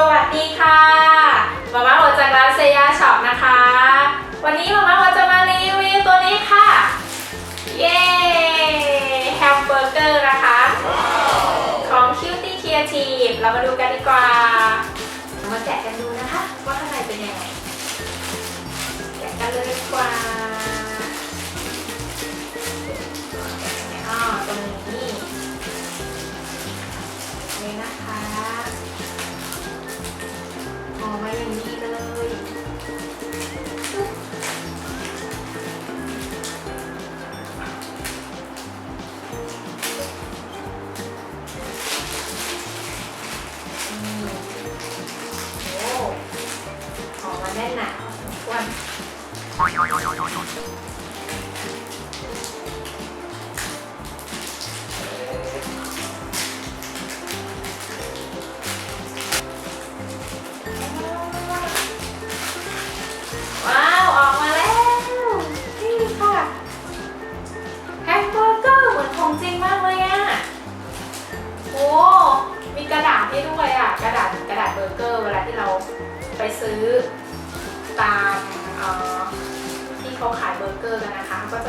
สวัสดีค่ะมาม่าหัวจากร้านเซยาช็อปนะคะ วันนี้มาม่าหัวจะมารีวิวตัวนี้ค่ะ เย้แฮมเบอร์เกอร์นะคะ ของ Cutie Creative เรามาดูกันดีกว่าเรามาแกะกันดูนะคะ ว่าข้างในเป็นยังไง แกะกันเลยดีกว่า หนาอ้วน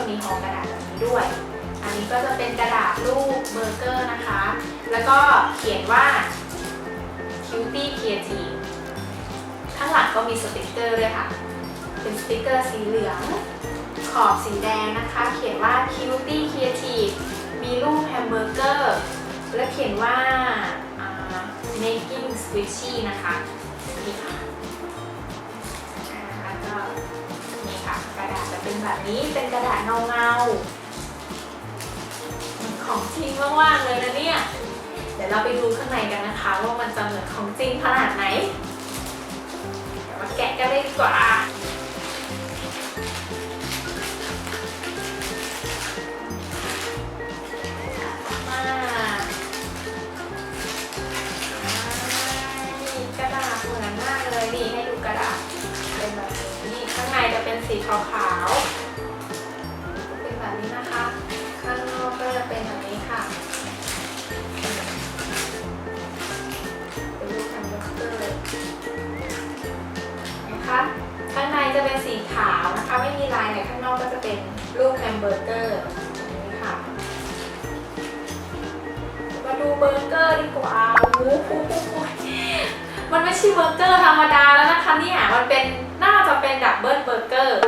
มีห่อกระดาษแบบนี้ด้วย อันนี้ก็จะเป็นกระดาษรูปเบอร์เกอร์นะคะ แล้วก็เขียนว่า Cutie Creative ข้างหลังก็มีสติกเกอร์ด้วยค่ะ เป็นสติกเกอร์สีเหลือง ขอบสีแดงนะคะ เขียนว่า Cutie Creative มีรูปแฮมเบอร์เกอร์ และเขียนว่า making squishy นะคะนี่ค่ะแล้วก็ ค่ะ กระดาษจะเป็นแบบนี้เป็นกระดาษเงาเงาของจริงมากๆเลยนะเนี่ย เดี๋ยวเราไปดูข้างในกันนะคะ ว่ามันจะเหมือนของจริงขนาดไหน เดี๋ยวมาแกะกันเลยดีกว่า ขาวๆเป็นแบบนี้นะคะ ข้างนอกก็จะเป็นแบบนี้ค่ะเป็นรูปแฮมเบอร์เกอร์นะคะข้างในจะเป็นสีขาวนะคะ ไม่มีลายแต่ข้างนอกก็จะเป็นรูปแฮมเบอร์เกอร์แบบนี้ค่ะ มาดูเบอร์เกอร์ดีกว่าโอ้โหมันไม่ใช่เบอร์เกอร์ธรรมดาแล้วนะคะเนี่ย มันเป็นน่าจะเป็นดับเบิลเบอร์เกอร์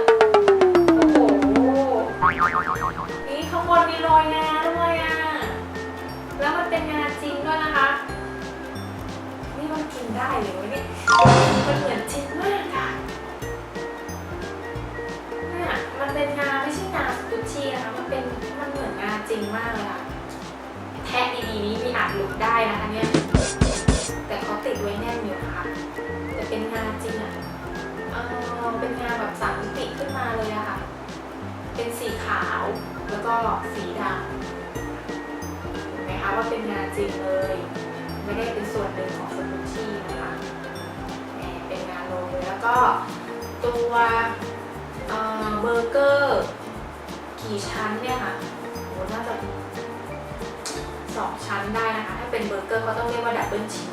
มากเลยค่ะแทะดีๆนี้มีอาจหลุดได้นะคะเนี่ย แต่เขาติดไว้แน่นอยู่นะคะแต่เป็นงานจริงอะเออเป็นงานแบบสามมิติขึ้นมาเลยอะค่ะ เป็นสีขาวแล้วก็สีดำเห็นไหมคะว่าเป็นงานจริงเลย ไม่ได้เป็นส่วนหนึ่งของสกุชชี่นะคะแหมเป็นงานโรยแล้วก็ตัวเออเบอร์เกอร์กี่ชั้นเนี่ยค่ะ โหน่าจะสองชั้นได้นะคะ ถ้าเป็นเบอร์เกอร์เขาต้องเรียกว่าดับเบิลชีส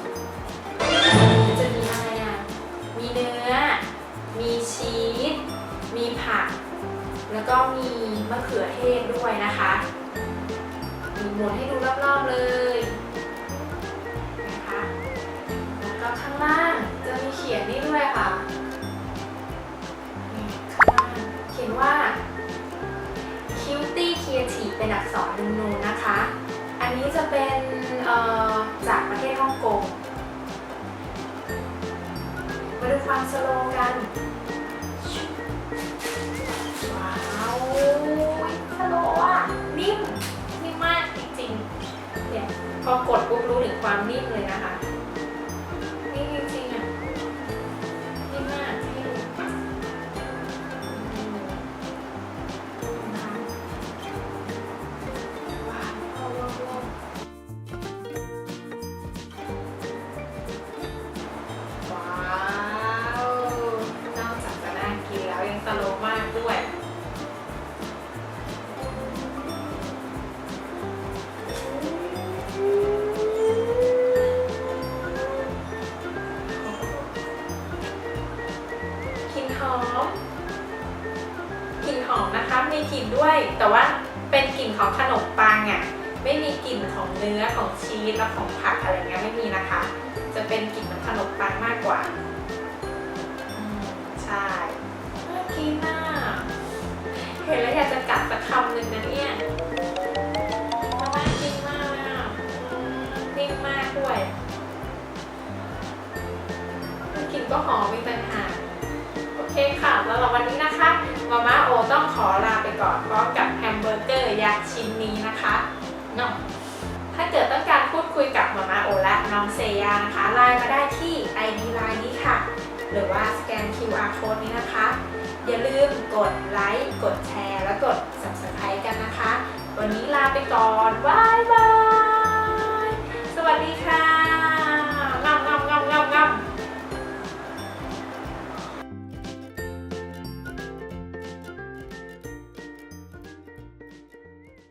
จะมีอะไรอะ มีเนื้อ มีชีส มีผัก แล้วก็มีมะเขือเทศด้วยนะคะมีหมุนให้ดูรอบๆเลยนะคะ แล้วก็ข้างล่างจะมี สโลว์กัน ว้าวสโลว์อะ นิ่ม นิ่มมากจริงๆเนี่ยพอกดปุ๊บรู้ถึงความนิ่มเลยนะคะ อมกลิ่นหอมนะคะมีกลิ่นด้วย แต่ว่าเป็นกลิ่นของขนมปังอะไม่มีกลิ่นของเนื้อของชีสและของผักอะไรเงี้ยไม่มีนะคะ จะเป็นกลิ่นของขนมปังมากกว่าใช่เมื่อกี้น่าเห็นแล้วอยากจะกัดสักค ค่ะแล้ววันนี้นะคะมาม่าโอต้องขอลาไปก่อนพร้อมกับแฮมเบอร์เกอร์ยักษ์ชิ้นนี้นะคะเนาะถ้าเกิดต้องการพูดคุยกับมาม่าโอและน้องเซยานะคะไลน์มาได้ที่ ID ไลน์นี้ค่ะ หรือว่าสแกน QR code นี้นะคะ อย่าลืมกดไลค์กดแชร์ และกด subscribe กันนะคะ วันนี้ลาไปก่อนบ๊ายบาย